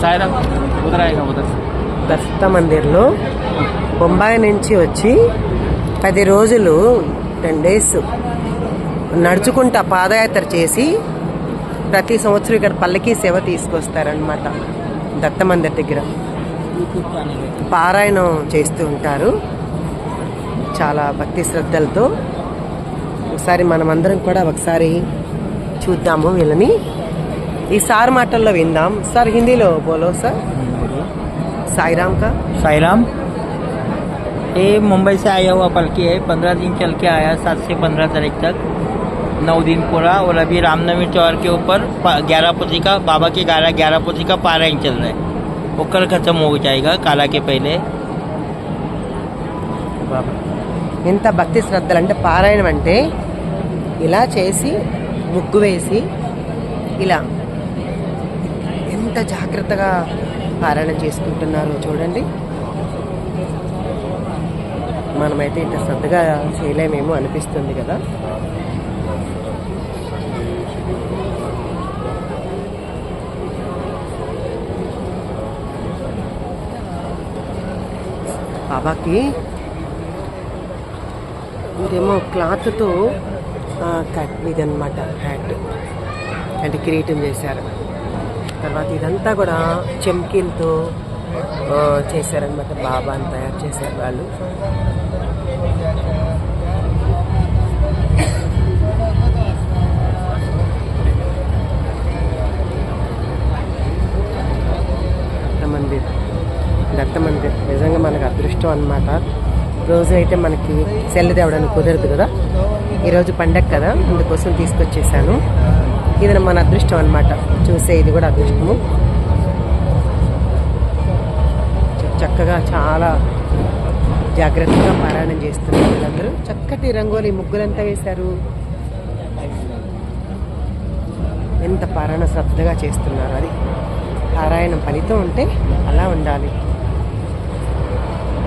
सायरम उधर आएगा उधर से దత్త మందిర్లో బొంబాయి నుంచి వచ్చి పది రోజులు టెన్ డేస్ నడుచుకుంటా పాదయాత్ర చేసి ప్రతి సంవత్సరం ఇక్కడ పల్లకి సేవ తీసుకొస్తారనమాట దత్త మందిర్ దగ్గర పారాయణం చేస్తూ ఉంటారు చాలా భక్తి శ్రద్ధలతో ఒకసారి మనమందరం కూడా ఒకసారి చూద్దాము వీళ్ళని ఈ సార్ మాటల్లో విందాం సార్ హిందీలో బోలో సార్ సాయిరామ్ కా साईराम ये मुंबई से आया हुआ पलकी है पंद्रह दिन चल के आया सात से पंद्रह तारीख तक नौ दिन पूरा और अभी रामनवमी त्योहार के ऊपर ग्यारह पुथी का बाबा के ग्यारह ग्यारह पुथी का पारायण चल रहा है वो कल खत्म हो जाएगा काला के पहले బాబా ఎంత భక్తి శ్రద్ధలు అంటే పారాయణం అంటే ఇలా చేసి ముగ్గు వేసి ఇలా ఎంత జాగ్రత్తగా పారాయణం చేసుకుంటున్నారో చూడండి. మనమైతే ఇంత శ్రద్ధగా చేయలేమేమో అనిపిస్తుంది కదా. బాబాకి ఇదేమో క్లాత్తో కట్ ఇదనమాట హ్యాట్. అంటే కిరీటం చేశారు. తర్వాత ఇదంతా కూడా చెమ్కీలతో ఆ, చేశారనమాట బాబాని తయారు చేశారు వాళ్ళు. మందిర్ దత్త మందిర్ నిజంగా మనకు అదృష్టం అన్నమాట. రోజు అయితే మనకి సెల్ తేవడానికి కుదరదు కదా. ఈరోజు పండగ కదా. అందుకోసం తీసుకొచ్చేసాను. ఇది మన అదృష్టం అనమాట చూసే ఇది కూడా అదృష్టము. చక్కగా చాలా జాగ్రత్తగా పారాయణం చేస్తున్నారు వీళ్ళందరూ. చక్కటి రంగోలి ముగ్గులంతా వేశారు. ఎంత పారాయణ శ్రద్ధగా చేస్తున్నారు అది. పారాయణం ఫలితం ఉంటే అలా ఉండాలి.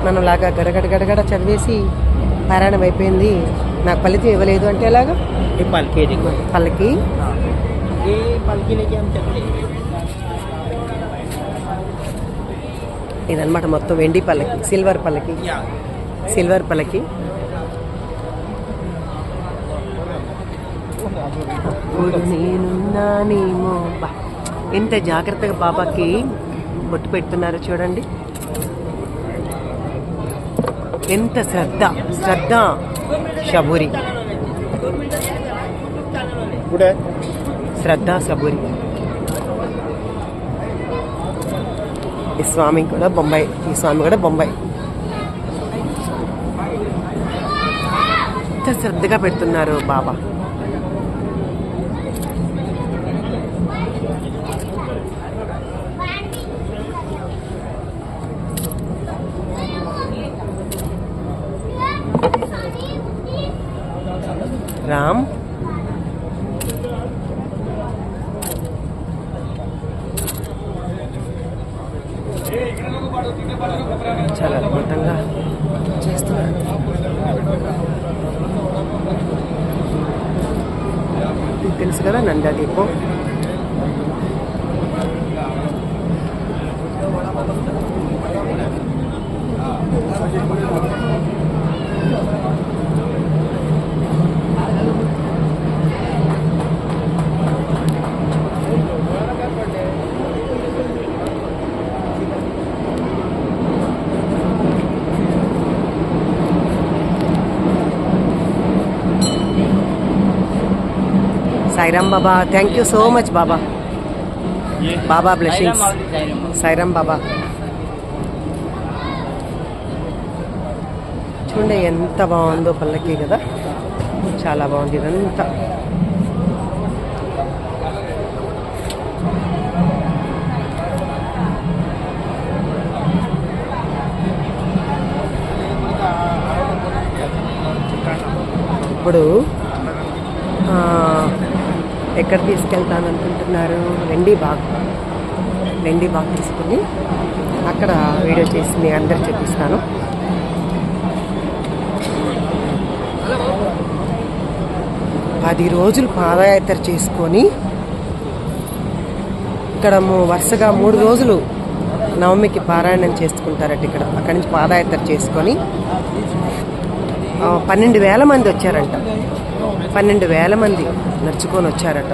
మనలాగా గడగడ గడగడ చదివేసి పారాయణం అయిపోయింది. నాకు ఫలితం ఇవ్వలేదు అంటే ఎలాగ? పలికి పలికి. ये పల్కి ఇదనమాట మొత్తం వెండి పల్లకి సిల్వర్ పల్లకి. సిల్వర్ పల్లకి. ఎంత జాగ్రత్తగా బాబాకి బొట్టు పెడుతున్నారు చూడండి. ఎంత శ్రద్ధ శ్రద్ధ షబూరి శ్రద్ధ సబూరి. ఈ స్వామి కూడా బొంబాయి ఈ స్వామి కూడా బొంబాయి. ఎంత శ్రద్ధగా పెడుతున్నారు బాబా. రామ్. చాలా అద్భుతంగా చేస్తున్నారు. తెలుసు కదా నందా దీపం? Sairam Baba thank you so much Baba Baba blessings Sairam Baba చూడండి ఎంత బాగుందో పల్లకి కదా. చాలా బాగుంది ఇదంతా. ఇప్పుడు ఎక్కడ తీసుకెళ్తాను అనుకుంటున్నారు? వెండి బాగ్. వెండి బాగ్ తీసుకుని అక్కడ వీడియో చేసి మీ అందరు చూపిస్తాను. పది రోజులు పాదయాత్ర చేసుకొని ఇక్కడ వరుసగా మూడు రోజులు నవమికి పారాయణం చేసుకుంటారట ఇక్కడ. అక్కడి నుంచి పాదయాత్ర చేసుకొని పన్నెండు వేల మంది వచ్చారంట. పన్నెండు వేల మంది నడుచుకొని వచ్చారట.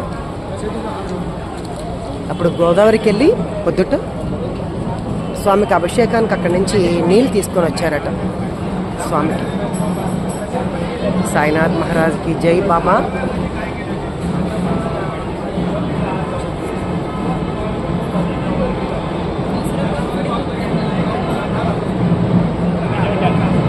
అప్పుడు గోదావరికి వెళ్ళి పొద్దుట స్వామికి అభిషేకానికి అక్కడి నుంచి నీళ్ళు తీసుకొని వచ్చారట స్వామికి. సాయినాథ్ మహారాజ్కి జై బాబా.